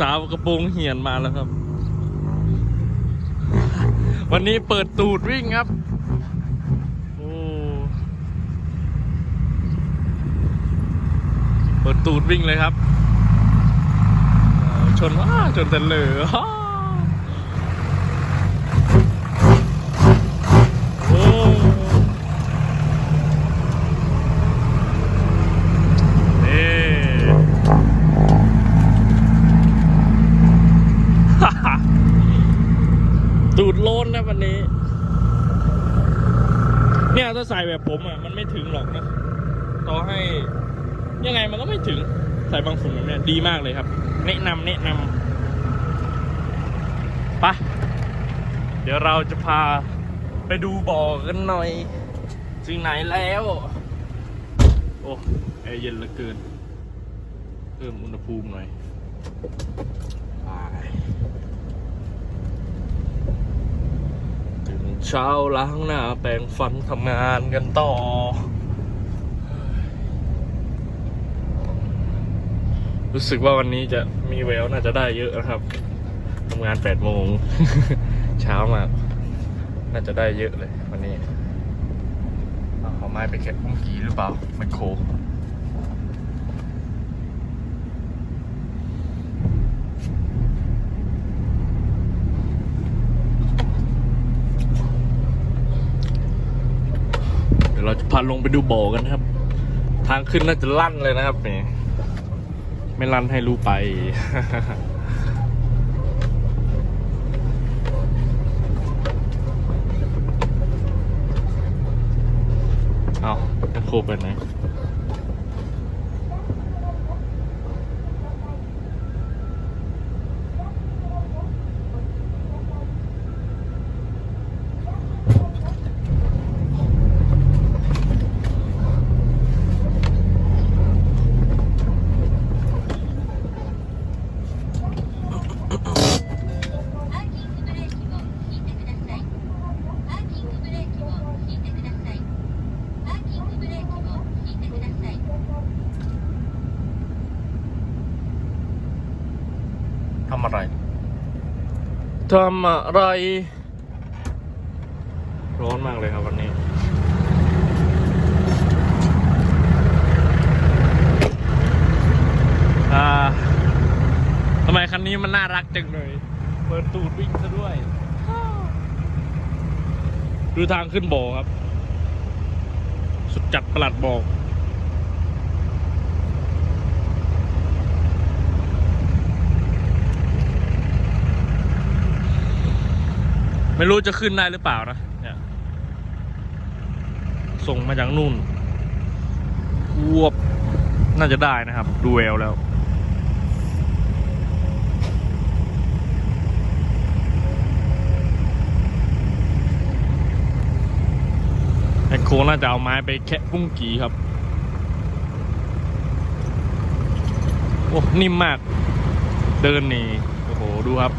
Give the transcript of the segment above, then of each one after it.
สาวกระโปรงเหียนมาแล้วครับ วันนี้เปิดตูดวิ่งครับโอ้เปิดตูดวิ่งเลยครับ ชนว้าชนแต่เหลือฮ่าโอ้นี่ ตูดโลนนะวันนี้ เนี่ยถ้าใส่แบบผมอะมันไม่ถึงหรอกนะ ต่อให้ยังไงมันก็ไม่ถึงใส่บางฝุ่นแบบเนี้ยดีมากเลยครับ แนะนำแนะนำไปะเดี๋ยวเราจะพาไปดูบ่อกันหน่อยถึงไหนแล้ว โอ้แอร์เย็นเหลือเกิน เพิ่มอุณหภูมิหน่อย ถึงเช้าล้างหน้าแปรงฟันทำงานกันต่อ รู้สึกว่าวันนี้จะมีแววน่าจะได้เยอะนะครับทำงานแปดโมงเช้ามากน่าจะได้เยอะเลยวันนี้เอาเอไม้ไปแค่พุ่งกีหรือเปล่าไมโครเดี๋ยวเรา จะพาลงไปดูบ่อกันครับ ทางขึ้นน่าจะลั่นเลยนะครับนี่ไม่ลั่นให้รู้ไป เอาจะโคไปไหนำอะไรทำอะไร ร้อนมากเลยครับวันนี้อ่าทำไมคันนี้มันน่ารักจังเลย เปิดตูดวิ่งซะด้วย ดูทางขึ้นบ่อครับ สุดจัดประหลัดบอก ไม่รู้จะขึ้นได้หรือเปล่านะเนี่ยส่งมาจากนู่นวบน่าจะได้นะครับดูแววแล้วแมคโคน่าจะเอาไม้ไปแคะพุ่งกีครับ โอ้ นิ่มมาก เดินนี่ โอ้โห ดูครับ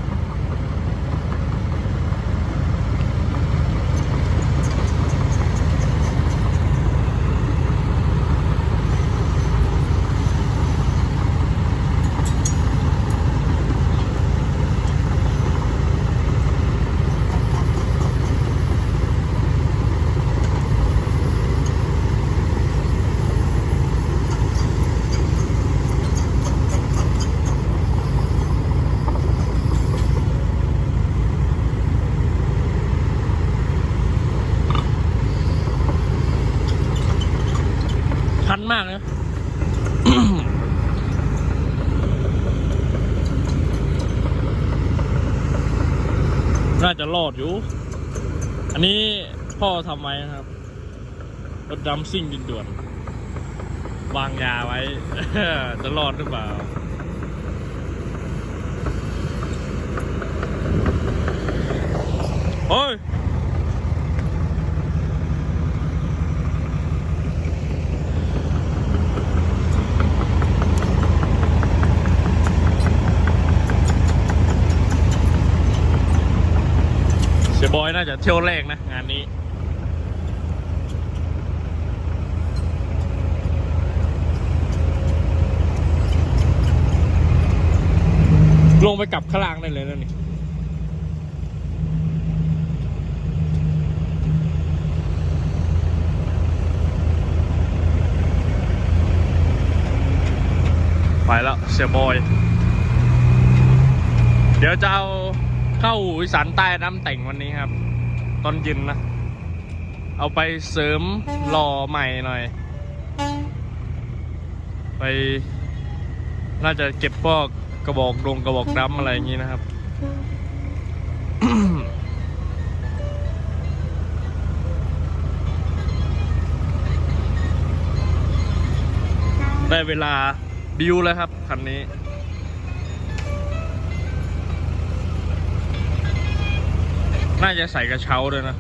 น่าจะรอดอยู่ อันนี้พ่อทำไว้นะครับ รถดำซิ่งดินด่วน วางยาไว้ จะรอดหรือเปล่า โอ้ย เสียบอย น่าจะเที่ยวแรกนะ งานนี้ ลงไปกลับข้างล่างได้เลยนะนี่ไปแล้วเสียบอย เดี๋ยวจะเอาเข้าอีสานใต้น้ำแต่งวันนี้ครับ ตอนเย็นนะ เอาไปเสริมหล่อใหม่หน่อย ไป น่าจะเก็บพวกกระบอกดงกระบอกดำอะไรอย่างนี้นะครับได้เวลาบิวแล้วครับคันนี้ น่าจะใส่กระเช้าด้วยนะ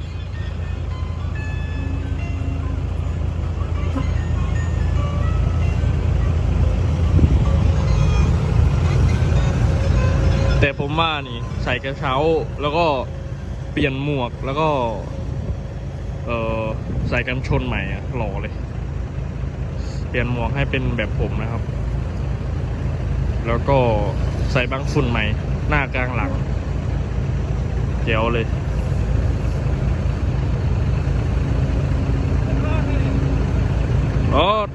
แต่ผมว่านี่ใส่กระเช้าแล้วก็เปลี่ยนหมวกแล้วก็ เออใส่กันชนใหม่อะหล่อเลย เปลี่ยนหมวกให้เป็นแบบผมนะครับ แล้วก็ใส่บังฝุ่นใหม่ หน้ากลางหลังเจ๋วเลย ร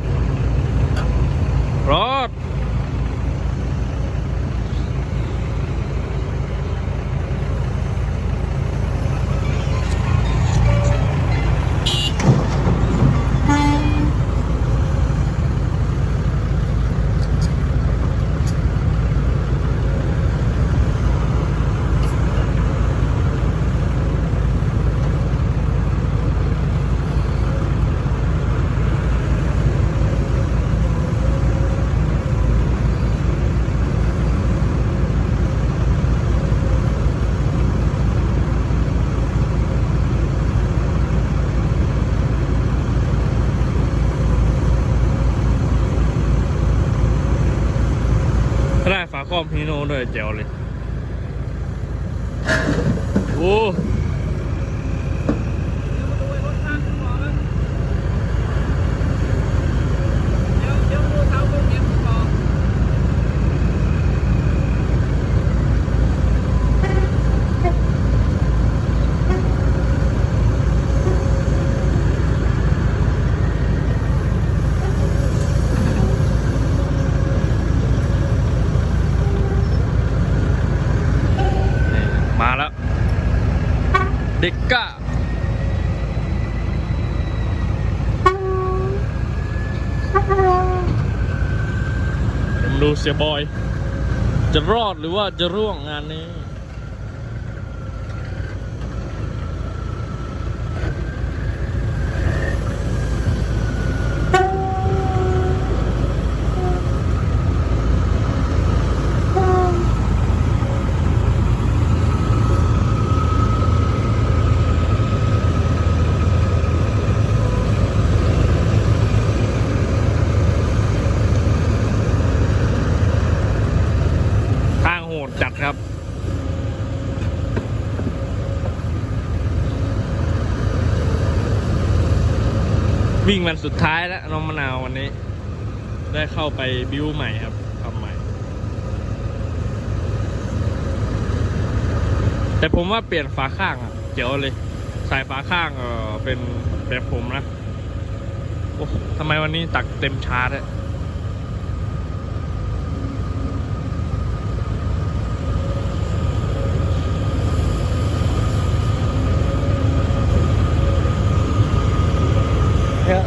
ครอมพีโน่ด้วยเจ๋วเลย โอ้ นี่มาแล้ว เด็กก้าเดูเสียบอย จะรอดหรือว่าจะร่วงงานนี้ วิ่งวันสุดท้ายแล้วน้องมะนาววันนี้ ได้เข้าไปบิวใหม่ครับทำใหม่ แต่ผมว่าเปลี่ยนฝาข้างอะเจ๋วเลยใส่ฝาข้างเออเป็นแบบผมนะโอ้ทำไมวันนี้ตักเต็มชาร์จอะ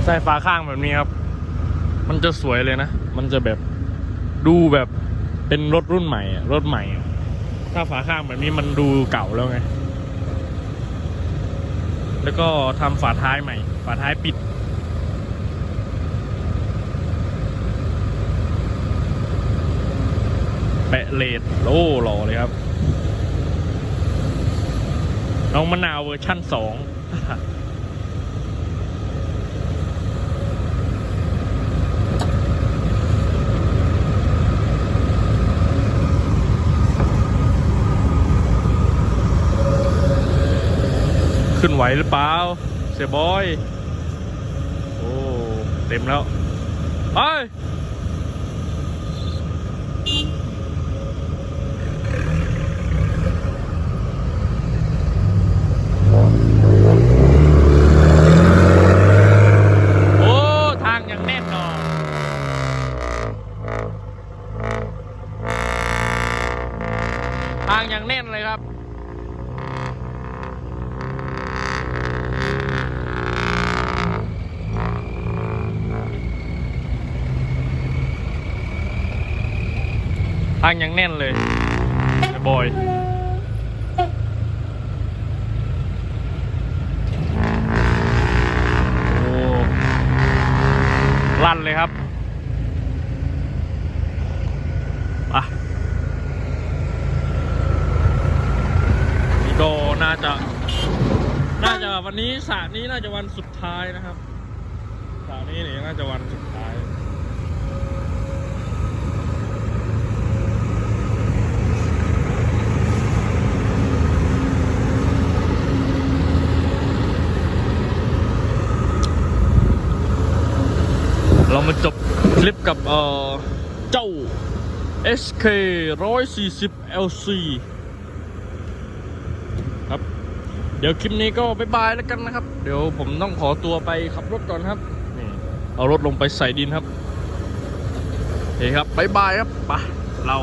ใส่ฝาข้างแบบนี้ครับ มันจะสวยเลยนะ มันจะแบบดูแบบเป็นรถรุ่นใหม่รถใหม่ ถ้าฝาข้างแบบนี้มันดูเก่าแล้วไง แล้วก็ทำฝาท้ายใหม่ ฝาท้ายปิดแปะเลดโอ้หล่อเลยครับ น้องมะนาวเวอร์ชั่นสอง ไหวหรือเปล่า เสียบอย โอ้ เต็มแล้ว ไป ทางยังแน่นเลยไอ้บอยโอ้ลั่นเลยครับไปนี่ก็น่าจะ น่าจะวันนี้สระนี้น่าจะวันสุดท้ายนะครับสระนี้เนี่ยน่าจะวันสุดท้าย เรา มาจบคลิปกับเอ่อเจ้า SK 140 LC ครับ เดี๋ยวคลิปนี้ก็บายบายแล้วกันนะครับ เดี๋ยวผมต้องขอตัวไปขับรถก่อนครับนี่เอารถลงไปใส่ดินครับเฮ้คครับบายบายครับไปะเรา